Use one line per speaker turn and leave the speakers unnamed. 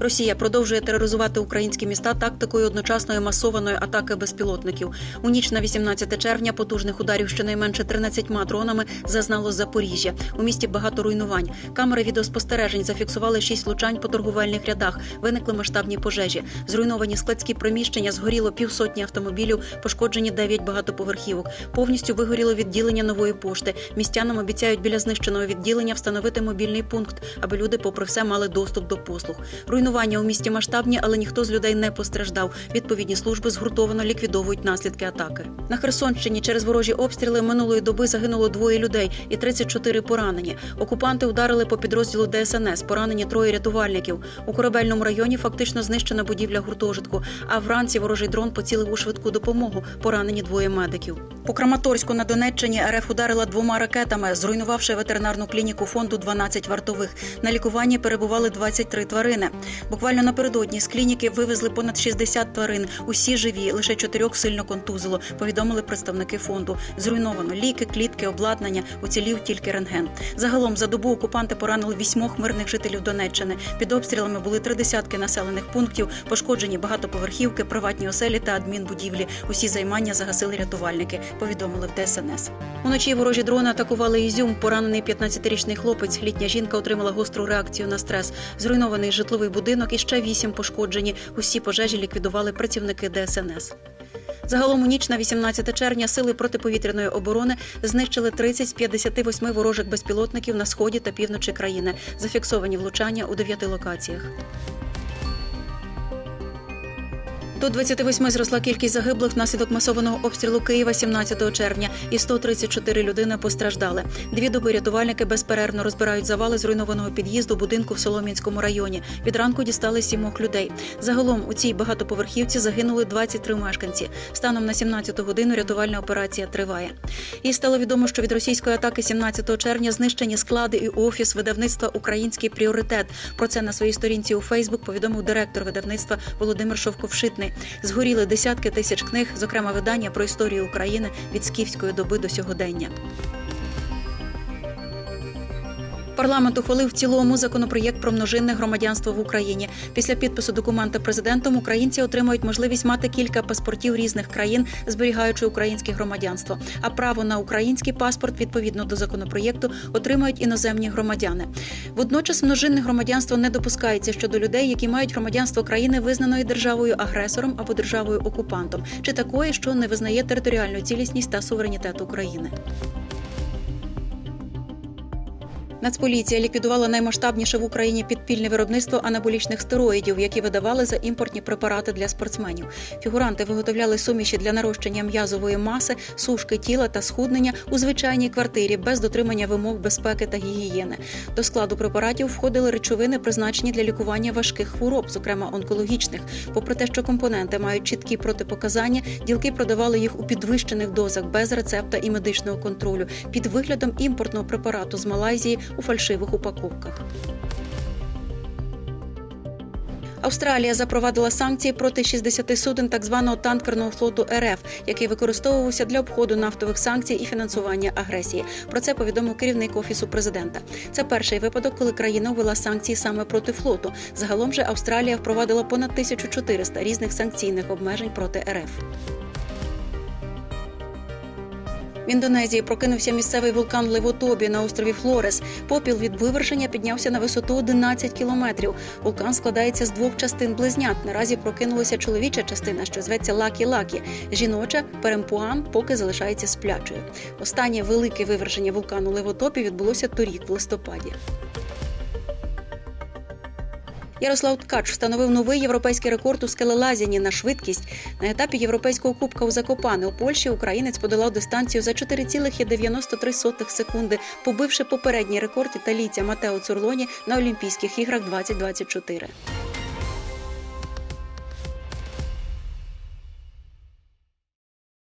Росія продовжує тероризувати українські міста тактикою одночасної масованої атаки безпілотників. У ніч на 18 червня потужних ударів щонайменше 13 дронами зазнало Запоріжжя. У місті багато руйнувань. Камери відеоспостережень зафіксували шість влучань по торговельних рядах. Виникли масштабні пожежі. Зруйновані складські приміщення, згоріло півсотні автомобілів, пошкоджені 9 багатоповерхівок. Повністю вигоріло відділення нової пошти. Містянам обіцяють біля знищеного відділення встановити мобільний пункт, аби люди, попри все, мали доступ до послуг. Руйнування у місті масштабні, але ніхто з людей не постраждав. Відповідні служби згуртовано ліквідовують наслідки атаки. На Херсонщині через ворожі обстріли минулої доби загинуло двоє людей і 34 поранені. Окупанти ударили по підрозділу ДСНС. Поранені троє рятувальників. У корабельному районі фактично знищена будівля гуртожитку. А вранці ворожий дрон поцілив у швидку допомогу. Поранені двоє медиків. По Краматорську на Донеччині РФ ударила двома ракетами, зруйнувавши ветеринарну клініку фонду 12 вартових. На лікуванні перебували 23 тварини. Буквально напередодні з клініки вивезли понад 60 тварин. Усі живі, лише чотирьох сильно контузило. Повідомили представники фонду. Зруйновано ліки, клітки, обладнання. Уцілів тільки рентген. Загалом за добу окупанти поранили вісьмох мирних жителів Донеччини. Під обстрілами були три десятки населених пунктів, пошкоджені багатоповерхівки, приватні оселі та адмінбудівлі. Усі займання загасили рятувальники. Повідомили в ДСНС. Уночі ворожі дрони атакували Ізюм. Поранений 15-річний хлопець. Літня жінка отримала гостру реакцію на стрес. Зруйнований житловий будинок і ще вісім пошкоджені. Усі пожежі ліквідували працівники ДСНС. Загалом у ніч на 18 червня сили протиповітряної оборони знищили 30 з 58 ворожих безпілотників на сході та півночі країни. Зафіксовані влучання у дев'яти локаціях. До 28 зросла кількість загиблих внаслідок масованого обстрілу Києва 17 червня, і 134 людини постраждали. Дві доби рятувальники безперервно розбирають завали зруйнованого під'їзду будинку в Солом'янському районі. Від ранку дістали сімох людей. Загалом у цій багатоповерхівці загинули 23 мешканці. Станом на 17 годину рятувальна операція триває. І стало відомо, що від російської атаки 17 червня знищені склади і офіс видавництва Український пріоритет. Про це на своїй сторінці у Фейсбук повідомив директор видавництва Володимир Шовковшитний. Згоріли десятки тисяч книг, зокрема видання про історію України від скіфської доби до сьогодення. Парламент ухвалив в цілому законопроєкт про множинне громадянство в Україні. Після підпису документа президентом українці отримають можливість мати кілька паспортів різних країн, зберігаючи українське громадянство. А право на український паспорт відповідно до законопроєкту отримають іноземні громадяни. Водночас множинне громадянство не допускається щодо людей, які мають громадянство країни, визнаної державою агресором або державою окупантом, чи такої, що не визнає територіальну цілісність та суверенітет України. Нацполіція ліквідувала наймасштабніше в Україні підпільне виробництво анаболічних стероїдів, які видавали за імпортні препарати для спортсменів. Фігуранти виготовляли суміші для нарощення м'язової маси, сушки тіла та схуднення у звичайній квартирі без дотримання вимог безпеки та гігієни. До складу препаратів входили речовини, призначені для лікування важких хвороб, зокрема онкологічних. Попри те, що компоненти мають чіткі протипоказання, ділки продавали їх у підвищених дозах без рецепта і медичного контролю під виглядом імпортного препарату з Малайзії у фальшивих упаковках. Австралія запровадила санкції проти 60 суден так званого танкерного флоту РФ, який використовувався для обходу нафтових санкцій і фінансування агресії. Про це повідомив керівник офісу президента. Це перший випадок, коли країна ввела санкції саме проти флоту. Загалом же Австралія впровадила понад 1400 різних санкційних обмежень проти РФ. В Індонезії прокинувся місцевий вулкан Левотобі на острові Флорес. Попіл від вивершення піднявся на висоту 11 кілометрів. Вулкан складається з двох частин близнят. Наразі прокинулася чоловіча частина, що зветься Лакі-Лакі. Жіноча Перемпуан поки залишається сплячою. Останнє велике вивершення вулкану Левотопі відбулося торік в листопаді. Ярослав Ткач встановив новий європейський рекорд у скелелазінні на швидкість. На етапі європейського кубка у Закопане у Польщі українець подолав дистанцію за 4,93 секунди, побивши попередній рекорд італійця Матео Цурлоні на Олімпійських іграх 2024.